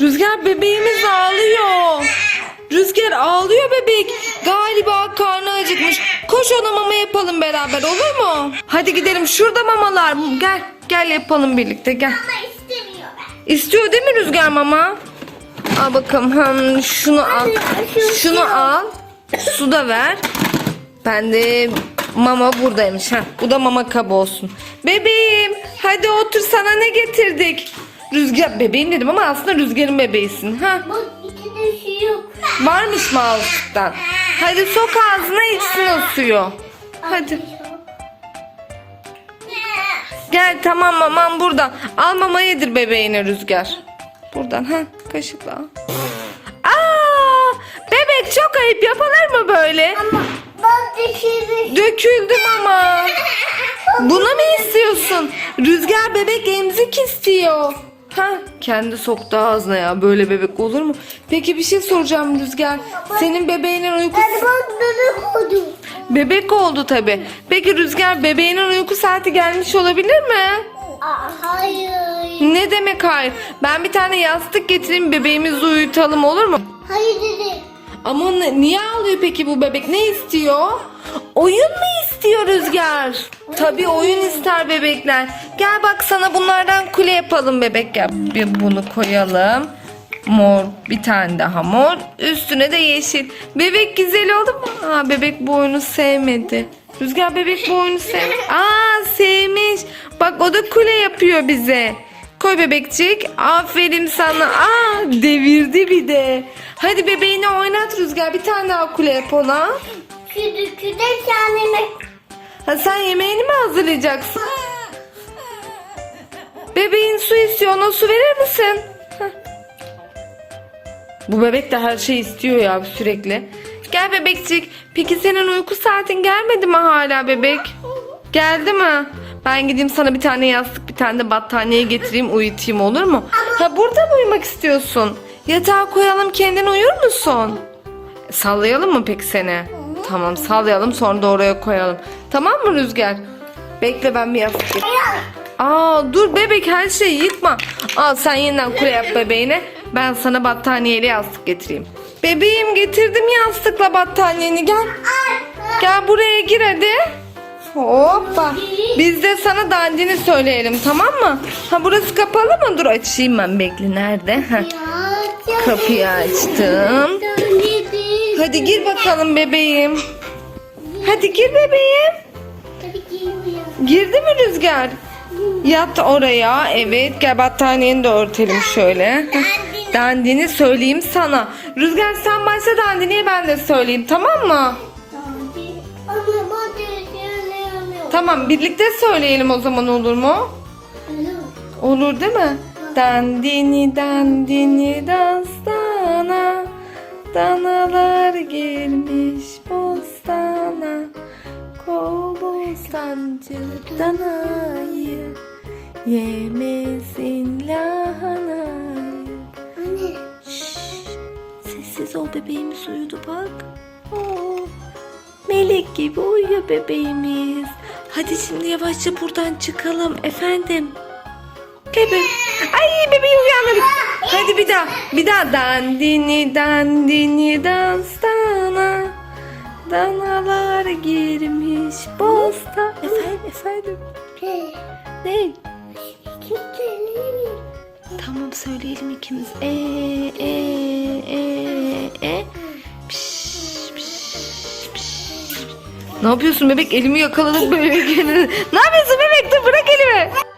Rüzgar bebeğimiz ağlıyor. Rüzgar ağlıyor bebek. Galiba karnı acıkmış. Koş ona mama yapalım beraber olur mu? Hadi gidelim. Şurada mamalar. Gel. Gel yapalım birlikte gel. Ama istemiyor ben. İstiyor değil mi Rüzgar mama? Al bakalım. Hmm, şunu al. Şunu al. Su da ver. Ben de mama buradaymış. ha. Bu da mama kabı olsun. Bebeğim hadi otur sana ne getirdik? Rüzgar bebeğim dedim ama aslında Rüzgar'ın bebeğisin. Ha? Bak içinde su yok. Varmış mı ağızlıktan? Hadi sok ağzına içsin o suyu. Hadi. Gel tamam mamam burada. Al mama yedir bebeğine Rüzgar. Buradan ha kaşıkla al. Aa, bebek çok ayıp yapılır mı böyle? Ama bak dışarı. Döküldü mama. Bunu mu istiyorsun? Rüzgar bebek emzik istiyor. Ha, kendi soktu ağzına ya. Böyle bebek olur mu? Peki bir şey soracağım Rüzgar. Senin bebeğinin uykusu... Bak bebek oldu. Bebek oldu tabi. Peki Rüzgar bebeğinin uyku saati gelmiş olabilir mi? Aa, hayır. Ne demek hayır? Ben bir tane yastık getireyim bebeğimizi uyutalım olur mu? Hayır dedi. Ama niye ağlıyor peki bu bebek? Ne istiyor? Oyun mu istiyor Rüzgar? Tabii oyun ister bebekler. Gel bak sana bunlardan kule yapalım bebek. Gel bir bunu koyalım. Mor bir tane daha mor. Üstüne de yeşil. Bebek güzel oldu mu? Aa bebek bu oyunu sevmedi. Rüzgar bebek bu oyunu sevmedi. Aa sevmiş. Bak o da kule yapıyor bize. Koy bebekçik. Aferin sana. Aa devirdi bir de. Hadi bebeğini oynat Rüzgar. Bir tane daha kule yap ona. Küçük küçük kendime. Ha, sen yemeğini mi hazırlayacaksın? Bebeğin su istiyor. Ona su verir misin? Heh. Bu bebek de her şey istiyor ya sürekli. Gel bebekçik. Peki senin uyku saatin gelmedi mi hala bebek? Geldi mi? Ben gideyim sana bir tane yastık bir tane de battaniye getireyim uyutayım olur mu? Ha burada mı uyumak istiyorsun? Yatağa koyalım kendin uyur musun? Sallayalım mı peki seni? Tamam sallayalım sonra da oraya koyalım. Tamam mı Rüzgar? Bekle ben bir yastık getireyim. Aa dur bebek her şeyi yıkma. Al sen yeniden kule yap bebeğine. Ben sana battaniyeli yastık getireyim. Bebeğim getirdim yastıkla battaniyeni gel. Gel buraya gir hadi. Hoppa. Biz de sana dandini söyleyelim tamam mı? Ha burası kapalı mı? Dur açayım ben bekle nerede? Kapıyı açtım. Hadi gir bakalım bebeğim. Hadi gir bebeğim. Girdi mi Rüzgar? Yat oraya. Evet gel battaniyeni de örtelim şöyle. Dandini söyleyeyim sana. Rüzgar sen başla dandiniyi ben de söyleyeyim tamam mı? Tamam birlikte söyleyelim o zaman olur mu? Olur değil mi? Dandini dandini dastana Danalar girmiş bostana Kobostancı danayı Yemesin lahanayı Anne. Şşş, Sessiz ol bebeğimiz uyudu bak. Oo, melek gibi uyuyor bebeğimiz. Hadi şimdi yavaşça buradan çıkalım efendim. Bebe. Ay bebeği uyandırdık. Hadi bir daha. Bir daha. Dandini dandini danstana. Danalar girmiş bosta. Efendim efendim. Ne? Tamam söyleyelim ikimiz. E e e e. Piş, piş, piş. Ne yapıyorsun bebek? Elimi yakaladık bebek. ne yapıyorsun bebek? Dur bırak elimi.